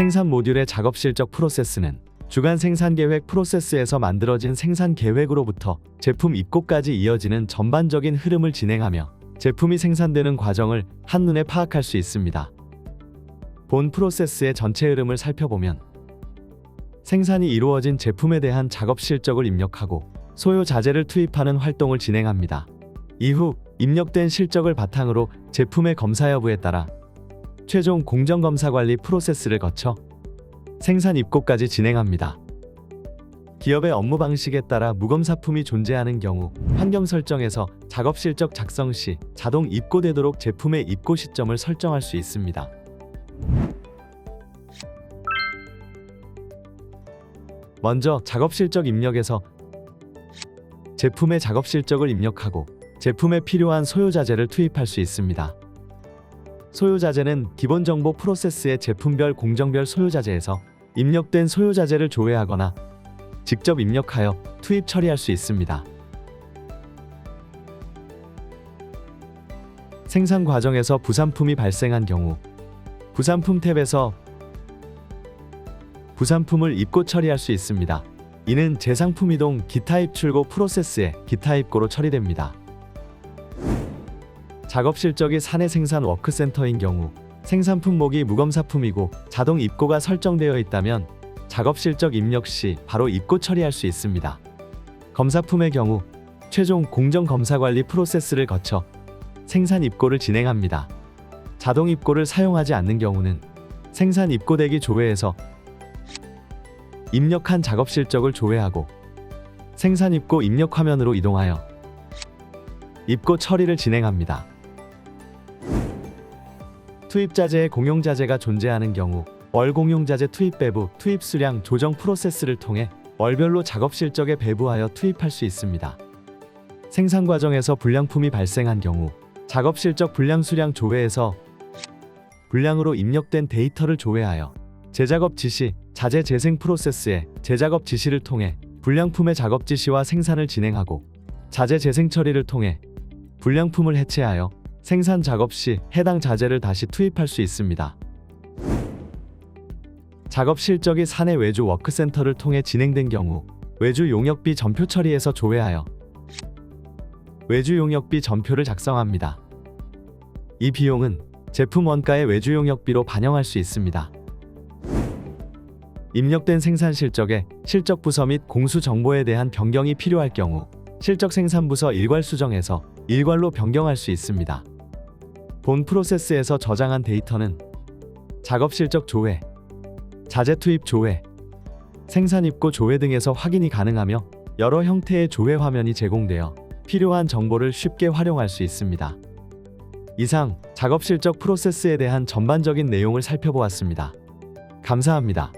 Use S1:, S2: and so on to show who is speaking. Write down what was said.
S1: 생산 모듈의 작업 실적 프로세스는 주간 생산 계획 프로세스에서 만들어진 생산 계획으로부터 제품 입고까지 이어지는 전반적인 흐름을 진행하며 제품이 생산되는 과정을 한눈에 파악할 수 있습니다. 본 프로세스의 전체 흐름을 살펴보면 생산이 이루어진 제품에 대한 작업 실적을 입력하고 소요 자재를 투입하는 활동을 진행합니다. 이후 입력된 실적을 바탕으로 제품의 검사 여부에 따라 최종 공정 검사 관리 프로세스를 거쳐 생산 입고까지 진행합니다. 기업의 업무 방식에 따라 무검사품이 존재하는 경우 환경 설정에서 작업 실적 작성 시 자동 입고되도록 제품의 입고 시점을 설정할 수 있습니다. 먼저 작업 실적 입력에서 제품의 작업 실적을 입력하고 제품에 필요한 소요 자재를 투입할 수 있습니다. 소요 자재는 기본 정보 프로세스의 제품별 공정별 소요 자재에서 입력된 소요 자재를 조회하거나 직접 입력하여 투입 처리할 수 있습니다. 생산 과정에서 부산품이 발생한 경우 부산품 탭에서 부산품을 입고 처리할 수 있습니다. 이는 재상품 이동 기타 입출고 프로세스에 기타 입고로 처리됩니다. 작업 실적이 사내 생산 워크센터인 경우 생산 품 목이 무검사품이고 자동 입고가 설정되어 있다면 작업 실적 입력 시 바로 입고 처리할 수 있습니다. 검사품의 경우 최종 공정 검사 관리 프로세스를 거쳐 생산 입고를 진행합니다. 자동 입고를 사용하지 않는 경우는 생산 입고 대기 조회에서 입력한 작업 실적을 조회하고 생산 입고 입력 화면으로 이동하여 입고 처리를 진행합니다. 투입 자재의 공용 자재가 존재하는 경우 월 공용 자재 투입 배부, 투입 수량 조정 프로세스를 통해 월별로 작업 실적에 배부하여 투입할 수 있습니다. 생산 과정에서 불량품이 발생한 경우 작업 실적 불량 수량 조회에서 불량으로 입력된 데이터를 조회하여 재작업 지시, 자재 재생 프로세스의 재작업 지시를 통해 불량품의 작업 지시와 생산을 진행하고 자재 재생 처리를 통해 불량품을 해체하여 생산 작업 시 해당 자재를 다시 투입할 수 있습니다. 작업 실적이 사내 외주 워크센터를 통해 진행된 경우 외주 용역비 전표 처리에서 조회하여 외주 용역비 전표를 작성합니다. 이 비용은 제품 원가의 외주 용역비로 반영할 수 있습니다. 입력된 생산 실적에 실적 부서 및 공수 정보에 대한 변경이 필요할 경우 실적 생산 부서 일괄 수정해서 일괄로 변경할 수 있습니다. 본 프로세스에서 저장한 데이터는 작업 실적 조회, 자재 투입 조회, 생산 입고 조회 등에서 확인이 가능하며 여러 형태의 조회 화면이 제공되어 필요한 정보를 쉽게 활용할 수 있습니다. 이상 작업 실적 프로세스에 대한 전반적인 내용을 살펴보았습니다. 감사합니다.